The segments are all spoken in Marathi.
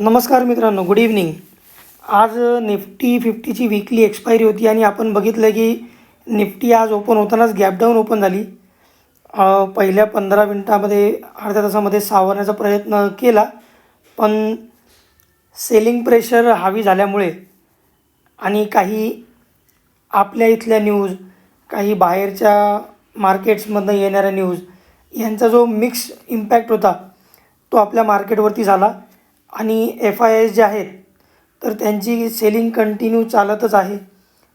नमस्कार मित्रांनो गुड इव्हनिंग आज निफ्टी फिफ्टीची वीकली एक्सपायरी होती आणि आपण बघितलं की निफ्टी आज ओपन होतानाच गॅपडाऊन ओपन झाली. पहिल्या पंधरा मिनटामध्ये अर्ध्या तासामध्ये सावरण्याचा प्रयत्न केला पण सेलिंग प्रेशर हावी झाल्यामुळे आणि काही आपल्या इथल्या न्यूज काही बाहेरच्या मार्केट्समधनं येणाऱ्या न्यूज यांचा जो मिक्स इम्पॅक्ट होता तो आपल्या मार्केटवरती झाला. आणि एफ आय एस जे आहेत तर त्यांची सेलिंग कंटिन्यू चालतच आहे.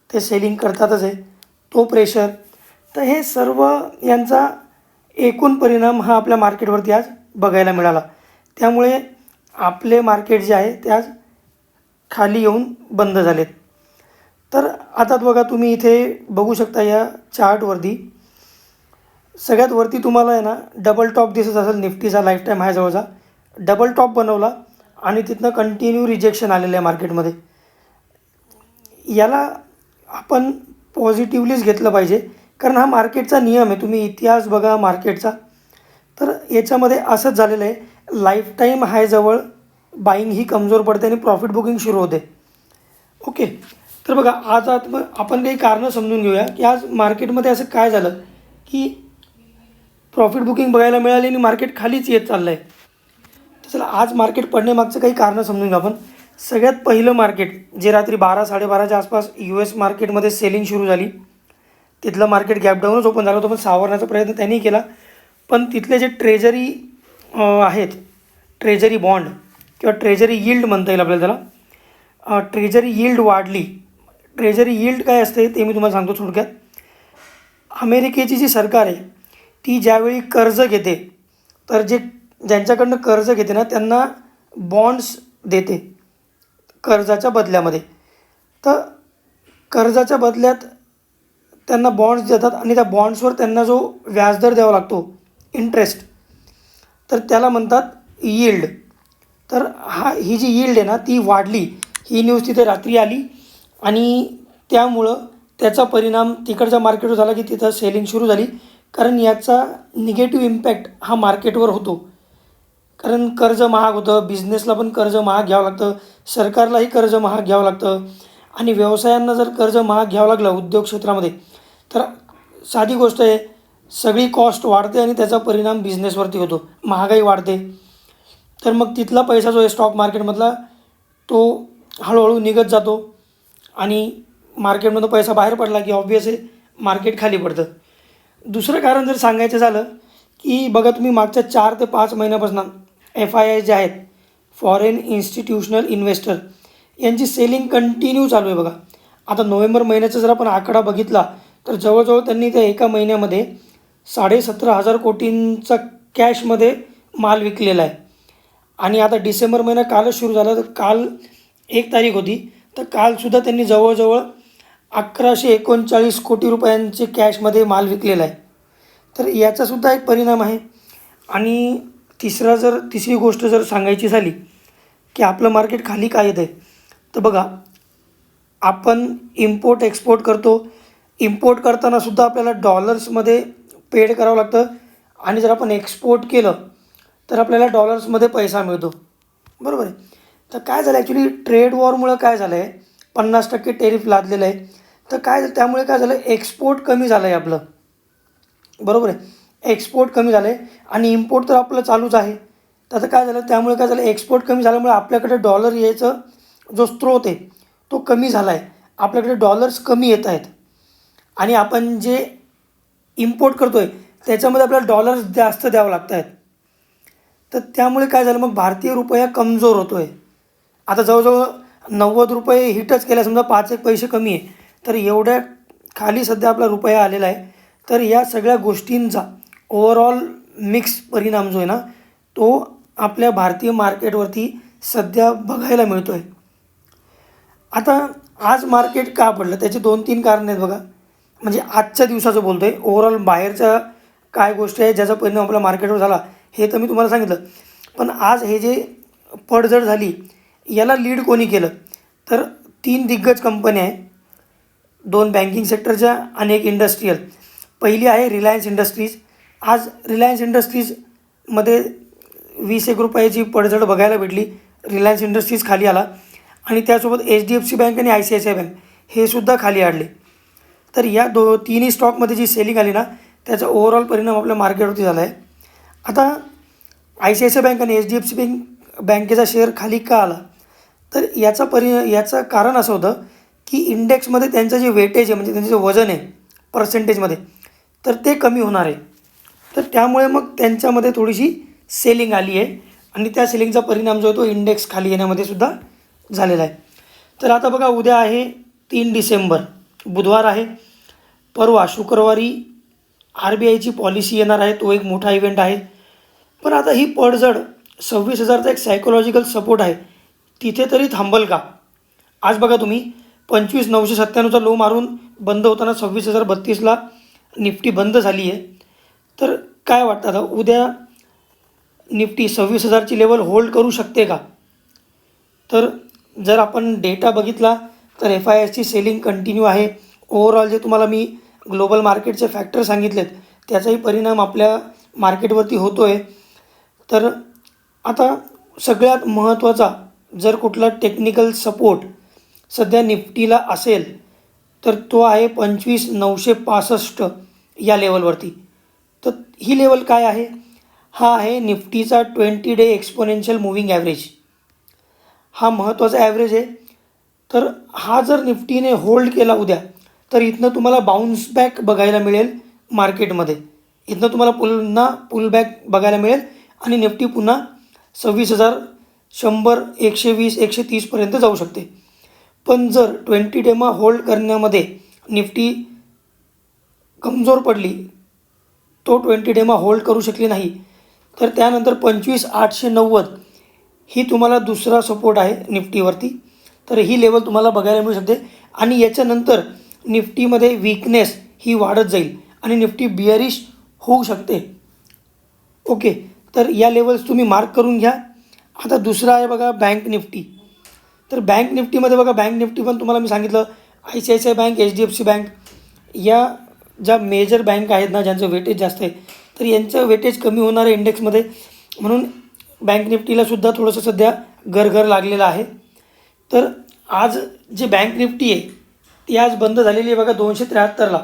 ते सेलिंग करतातच आहे. तो प्रेशर तर हे सर्व यांचा एकूण परिणाम हा आपल्या मार्केटवरती आज बघायला मिळाला. त्यामुळे आपले मार्केट जे आहे ते आज खाली येऊन बंद झालेत. तर आता बघा तुम्ही इथे बघू शकता या चार्टवरती सगळ्यात वरती तुम्हाला आहे ना डबल टॉप दिसत असेल निफ्टीचा लाईफ टाईम आहे जवळचा. डबल टॉप बनवला. आणि तिथनं कंटिन्यू रिजेक्शन आलेलं आहे मार्केटमध्ये याला आपण पॉझिटिव्हलीच घेतलं पाहिजे. कारण हा मार्केटचा नियम आहे. तुम्ही इतिहास बघा मार्केटचा तर याच्यामध्ये असंच झालेलं आहे. लाईफ टाईम हायजवळ बाईंग ही कमजोर पडते आणि प्रॉफिट बुकिंग सुरू होते. ओके तर बघा आज आत मग आपण काही कारणं समजून घेऊया की आज मार्केटमध्ये असं काय झालं की प्रॉफिट बुकिंग बघायला मिळाली आणि मार्केट खालीच येत चाललं आहे तर चला आज मार्केट पडण्यामागचं काही कारणं समजून घेऊ आपण. सगळ्यात पहिलं मार्केट जे रात्री बारा साडेबाराच्या आसपास यू एस मार्केटमध्ये सेलिंग सुरू झाली. तिथलं मार्केट गॅपडाऊनच ओपन झालं होतं पण सावरण्याचा प्रयत्न त्यांनी केला. पण तिथले जे ट्रेजरी आहेत ट्रेजरी बॉन्ड किंवा ट्रेजरी यील्ड म्हणता येईल आपल्याला त्याला ट्रेजरी यील्ड वाढली. ट्रेजरी यील्ड काय असते ते मी तुम्हाला सांगतो थोडक्यात. अमेरिकेची जी सरकार आहे ती ज्यावेळी कर्ज घेते तर जे ज्यांच्याकडनं कर्ज घेते ना त्यांना बॉन्ड्स देते. कर्जाच्या बदल्यामध्ये. तर कर्जाच्या बदल्यात त्यांना बॉन्ड्स देतात आणि त्या बॉन्ड्सवर त्यांना जो व्याजदर द्यावा लागतो इंटरेस्ट तर त्याला म्हणतात यील्ड तर हा ही जी यील्ड आहे ना ती वाढली. ही न्यूज तिथे रात्री आली आणि त्यामुळं त्याचा परिणाम तिकडच्या मार्केटवर झाला की तिथं सेलिंग सुरू झाली. कारण याचा निगेटिव्ह इम्पॅक्ट हा मार्केटवर होतो. कारण कर्ज महाग होतं बिझनेसला पण कर्ज महाग घ्यावं लागतं सरकारलाही कर्ज महाग घ्यावं लागतं. आणि व्यवसायांना जर कर्ज महाग घ्यावं लागलं उद्योग क्षेत्रामध्ये तर साधी गोष्ट आहे सगळी कॉस्ट वाढते आणि त्याचा परिणाम बिझनेसवरती होतो महागाई वाढते. तर मग तिथला पैसा जो आहे स्टॉक मार्केटमधला तो हळूहळू निघत जातो आणि मार्केटमधून पैसा बाहेर पडला की ऑब्वियस आहे मार्केट खाली पडतं. दुसरं कारण जर सांगायचं झालं की बघा तुम्ही मागच्या चार ते पाच महिन्यापासून एफ आय आय जे आहेत फॉरेन इन्स्टिट्यूशनल इन्व्हेस्टर यांची सेलिंग कंटिन्यू चालू आहे बघा. आता नोव्हेंबर महिन्याचा जर आपण आकडा बघितला तर जवळजवळ त्यांनी त्या एका महिन्यामध्ये साडेसतरा हजार कोटींचा कॅशमध्ये माल विकलेला आहे. आणि आता डिसेंबर महिना कालच सुरू झाला तर काल एक तारीख होती तर कालसुद्धा त्यांनी जवळजवळ अकराशे एकोणचाळीस कोटी रुपयांचे कॅशमध्ये माल विकलेला आहे. तर याचासुद्धा एक परिणाम आहे. आणि तिसरा जर तिसरी गोष्ट जर सांगायची झाली की आपलं मार्केट खाली काय येतं आहे तर बघा आपण इम्पोर्ट एक्सपोर्ट करतो. इम्पोर्ट करतानासुद्धा आपल्याला डॉलर्समध्ये पेड करावं लागतं. आणि जर आपण एक्सपोर्ट केलं तर आपल्याला डॉलर्समध्ये पैसा मिळतो. बरोबर आहे? तर काय झालं ॲक्च्युली ट्रेड वॉरमुळं काय झालं आहे पन्नास टक्के टेरिफ लादलेलं आहे. तर काय झालं त्यामुळे काय झालं? एक्सपोर्ट कमी झालं आहे आपलं. बरोबर आहे? एक्सपोर्ट कमी झालं आहे आणि इम्पोर्ट तर आपलं चालूच आहे. तर आता काय झालं? त्यामुळे काय झालं? एक्सपोर्ट कमी झाल्यामुळे आपल्याकडे डॉलर यायचं जो स्त्रोत आहे तो कमी झाला आहे आपल्याकडे डॉलर्स कमी येत आहेत. आणि आपण जे इम्पोर्ट करतो आहे त्याच्यामध्ये आपल्याला डॉलर्स जास्त द्यावं लागत आहेत. तर त्यामुळे काय झालं? मग भारतीय रुपया कमजोर होतो आहे आता जवळजवळ नव्वद रुपये हिटच केला समजा पाच एक पैसे कमी आहे. तर एवढ्या खाली सध्या आपला रुपया आलेला आहे. तर या सगळ्या गोष्टींचा ओवरऑल मिक्स परिणाम जो आहे ना तो आपल्या भारतीय मार्केटवरती सध्या बघायला मिळतो आहे आता आज मार्केट का पडलं? त्याचे दोन तीन कारणं आहेत बघा. म्हणजे आजच्या दिवसाचं बोलतो आहे ओवरऑल बाहेरच्या काय गोष्टी आहे ज्याचा परिणाम आपल्या मार्केटवर झाला हे तर मी तुम्हाला सांगितलं. पण आज हे जे पडझड झाली याला लीड कोणी केलं? तर तीन दिग्गज कंपन्या आहे. दोन बँकिंग सेक्टरच्या आणि एक इंडस्ट्रीयल पहिली आहे रिलायन्स इंडस्ट्रीज आज रिलायन्स इंडस्ट्रीजमध्ये वीस एक रुपयाची पडझड बघायला भेटली. रिलायन्स इंडस्ट्रीज खाली आला. आणि त्यासोबत H D F C bank आणि I C I C I bank हे सुद्धा खाली आणले. तर या दो तिन्ही स्टॉकमध्ये जी सेलिंग आली ना त्याचा ओव्हरऑल परिणाम आपल्या मार्केटवरती झाला आहे आता I C I C I bank आणि H D F C bank बँकेचा शेअर खाली का आला? तर याचा परि याचं कारण असं होतं की इंडेक्समध्ये त्यांचं जे वेटेज आहे म्हणजे त्यांचं जे वजन आहे पर्सेंटेजमध्ये तर ते कमी होणार आहे. तर त्यामुळे मग त्यांच्यामध्ये थोडीशी सेलिंग आली आहे. आणि त्या सेलिंगचा परिणाम जो आहे तो इंडेक्स खाली येण्यामध्ये सुद्धा झालेला आहे. तर आता बघा उद्या आहे तीन डिसेंबर बुधवार आहे. परवा शुक्रवारी आर बी आयची पॉलिसी येणार आहे. तो एक मोठा इव्हेंट आहे. पण आता ही पडझड सव्वीस हजारचा एक सायकोलॉजिकल सपोर्ट आहे. तिथे तरी थांबल का? आज बघा तुम्ही पंचवीस नऊशे सत्त्याण्णवचा लो मारून बंद होताना सव्वीस हजार बत्तीसला निफ्टी बंद झाली आहे. तर काय वाटतं? आता उद्या निफ्टी सव्वीस हजारची लेवल होल्ड करू शकते का? तर जर आपण डेटा बघितला तर एफ आय एसची सेलिंग कंटिन्यू आहे. ओव्हरऑल जे तुम्हाला मी ग्लोबल मार्केटचे फॅक्टर सांगितलेत त्याचाही परिणाम आपल्या मार्केटवरती होतो आहे तर आता सगळ्यात महत्त्वाचा जर कुठला टेक्निकल सपोर्ट सध्या निफ्टीला असेल तर तो आहे पंचवीस नऊशे पासष्ट या लेवलवरती तर ही लेवल काय आहे? हा आहे निफ्टीचा twenty day exponential moving average हा महत्त्वाचा ॲव्हरेज आहे. तर हा जर निफ्टीने होल्ड केला उद्या तर इथनं तुम्हाला बाउन्स बॅक बघायला मिळेल मार्केटमध्ये इथनं तुम्हाला पुन्हा पुल बॅक बघायला मिळेल आणि निफ्टी पुन्हा सव्वीस हजार शंभर एकशे वीस एकशे तीसपर्यंत जाऊ शकते. पण जर ट्वेंटी डेमा होल्ड करण्यामध्ये निफ्टी कमजोर पडली तो ट्वेंटी डेमा होल्ड करू शकली नाही. तर त्यानंतर पंचवीस आठशे नव्वद ही तुम्हाला दुसरा सपोर्ट आहे निफ्टीवरती. तर ही लेवल तुम्हाला बघायला मिळू शकते. आणि याच्यानंतर निफ्टीमध्ये वीकनेस ही वाढत जाईल आणि निफ्टी बिअरिश होऊ शकते. ओके तर या लेवल्स तुम्ही मार्क करून घ्या. आता दुसरा आहे बघा बँक निफ्टी. तर बँक निफ्टीमध्ये बघा बँक निफ्टी पण तुम्हाला मी सांगितलं I C I C I bank H D F C bank या ज्या मेजर बँक आहेत ना ज्यांचं वेटेज जास्त आहे तर यांचं वेटेज कमी होणार आहे इंडेक्समध्ये म्हणून बँक निफ्टीलासुद्धा थोडंसं सध्या घरघर लागलेलं आहे. तर आज जे बँक निफ्टी आहे ती आज बंद झालेली आहे बघा दोनशे त्र्याहत्तरला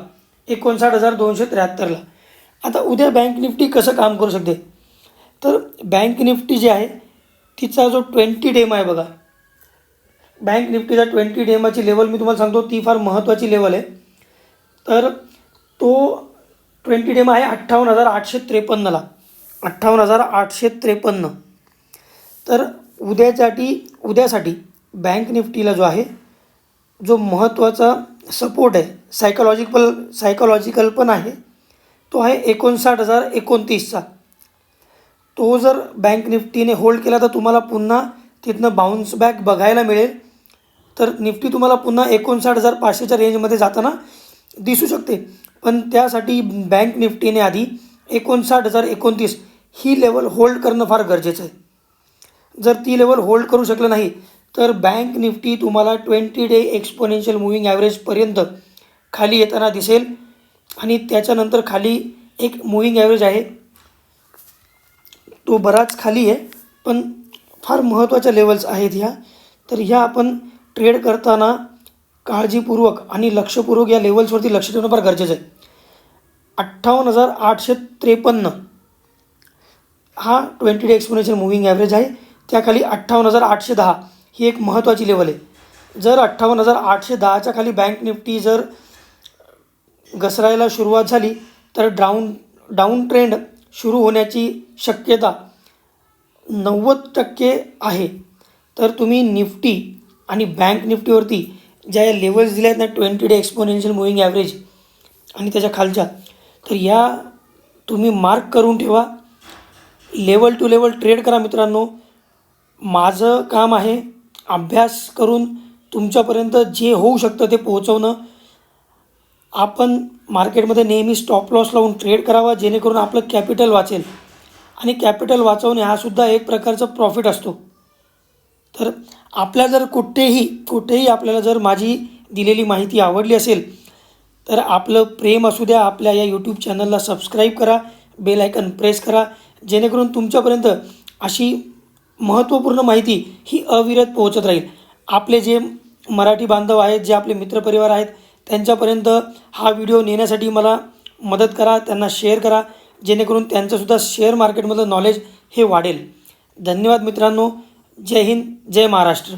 एकोणसाठ हजार दोनशे त्र्याहत्तरला आता उद्या बँक निफ्टी कसं काम करू शकते? तर बँक निफ्टी जी आहे तिचा जो ट्वेंटी डेम आहे बघा. बँक निफ्टीचा ट्वेंटी डेमाची लेवल मी तुम्हाला सांगतो ती फार महत्त्वाची लेवल आहे. तर तो ट्वेंटी डेम आहे अठ्ठावन्न हजार आठशे त्रेपन्नला. अठ्ठावन्न हजार आठशे त्रेपन्न. तर उद्यासाठी उद्यासाठी बँक निफ्टीला जो आहे जो महत्त्वाचा सपोर्ट आहे सायकोलॉजिकल सायकोलॉजिकल पण आहे तो आहे एकोणसाठ हजार एकोणतीसचा. तो जर बँक निफ्टीने होल्ड केला तर तुम्हाला पुन्हा तिथनं बाउन्स बॅक बघायला मिळेल. तर निफ्टी तुम्हाला पुन्हा एकोणसाठ हजार पाचशेच्या रेंजमध्ये जाताना दिसू शकते. पण त्यासाठी बँक निफ्टीने आधी एकोणसाठ हजार एकोणतीस ही लेवल होल्ड करणं फार गरजेचं आहे. जर ती लेवल होल्ड करू शकलं नाही तर बँक निफ्टी तुम्हाला ट्वेंटी डे एक्सपोनेन्शियल मुव्हिंग ॲव्हरेजपर्यंत खाली येताना दिसेल आणि त्याच्यानंतर खाली एक मूव्हिंग ॲव्हरेज आहे. तो बराच खाली आहे पण फार महत्त्वाच्या लेवल्स आहेत ह्या. तर ह्या आपण ट्रेड करताना काळजीपूर्वक आणि लक्षपूर्वक या लेवल्सवरती लक्ष ठेवणं फार गरजेचं आहे. अठ्ठावन्न हजार आठशे त्रेपन्न. हा twenty day exponential moving average आहे. त्याखाली अठ्ठावन्न हजार आठशे दहा ही एक महत्त्वाची लेवल आहे. जर अठ्ठावन्न हजार आठशे दहाच्या खाली बँक निफ्टी जर घसरायला सुरुवात झाली तर डाऊन डाऊन ट्रेंड सुरू होण्याची शक्यता नव्वद टक्के आहे. तर तुम्ही निफ्टी आणि बँक निफ्टीवरती ज्या या लेवल्स दिल्या आहेत ना twenty day exponential moving average आणि त्याच्या खालच्या तर या तुम्ही मार्क करून ठेवा. लेवल टू लेवल ट्रेड करा मित्रांनो. माझं काम आहे अभ्यास करून तुमच्यापर्यंत जे होऊ शकतं ते पोहोचवणं. आपण मार्केटमध्ये नेहमी स्टॉप लॉस लावून ट्रेड करावा जेणेकरून आपलं कॅपिटल वाचेल. आणि कॅपिटल वाचवणे हा सुद्धा एक प्रकारचा प्रॉफिट असतो. तर आपल्या जर कुठेही कुठेही आपल्याला जर माझी दिलेली माहिती आवडली असेल तर आपलं प्रेम असू द्या आपल्या या यूट्यूब चॅनलला सबस्क्राईब करा बेल आयकन प्रेस करा जेणेकरून तुमच्यापर्यंत अशी महत्त्वपूर्ण माहिती ही अविरत पोहोचत राहील. आपले जे मराठी बांधव आहेत जे आपले मित्रपरिवार आहेत त्यांच्यापर्यंत हा व्हिडिओ नेण्यासाठी मला मदत करा त्यांना शेअर करा जेणेकरून त्यांचंसुद्धा शेअर मार्केटमधलं नॉलेज हे वाढेल. धन्यवाद मित्रांनो. जय हिंद जय महाराष्ट्र.